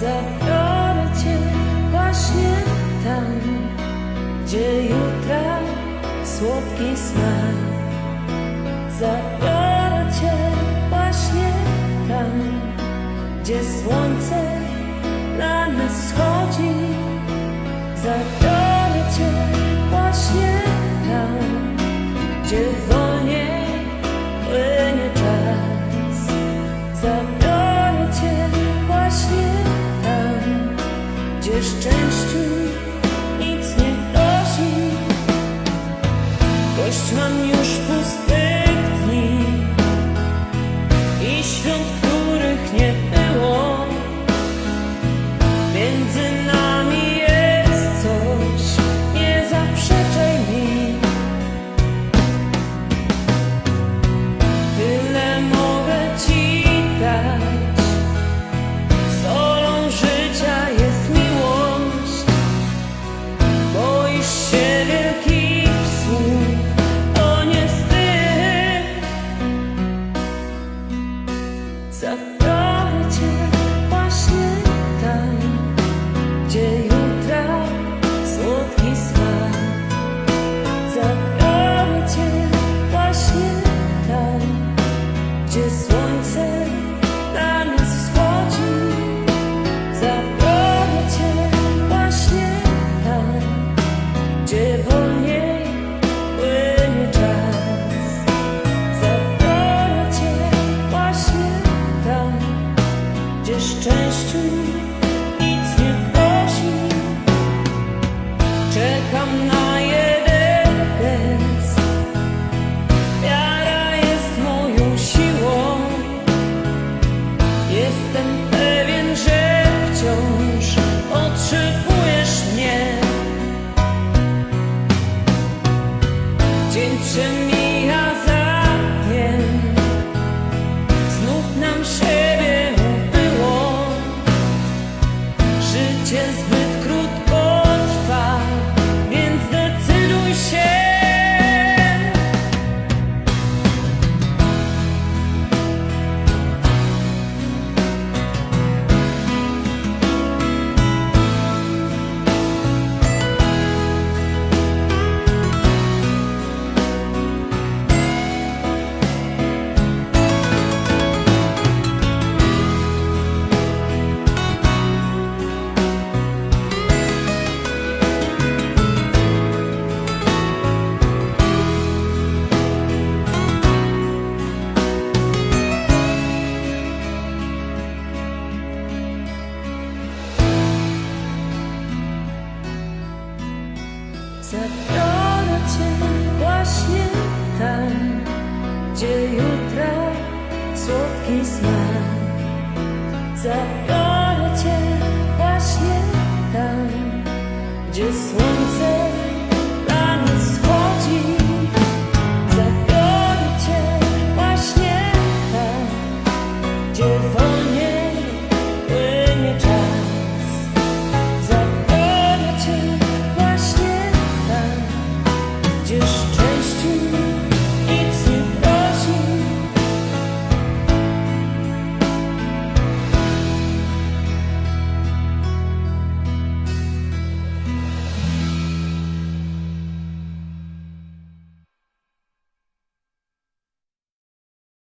Zabiorę cię właśnie tam, gdzie jutra słodki smak. Zabiorę cię właśnie tam, gdzie słońce na nas schodzi. Zabiorę cię właśnie tam, gdzie wolniej Dość mam już pustych dni i świąt, których nie było. Między gdzie słońce na nas wschodzi. Zabiorę właśnie tam, gdzie wolniej płynie czas. Zabiorę cię właśnie tam, gdzie szczęściu nic nie grozi. Czekam Zabiorę cię właśnie tam, gdzie jutra słodki smak. Zabiorę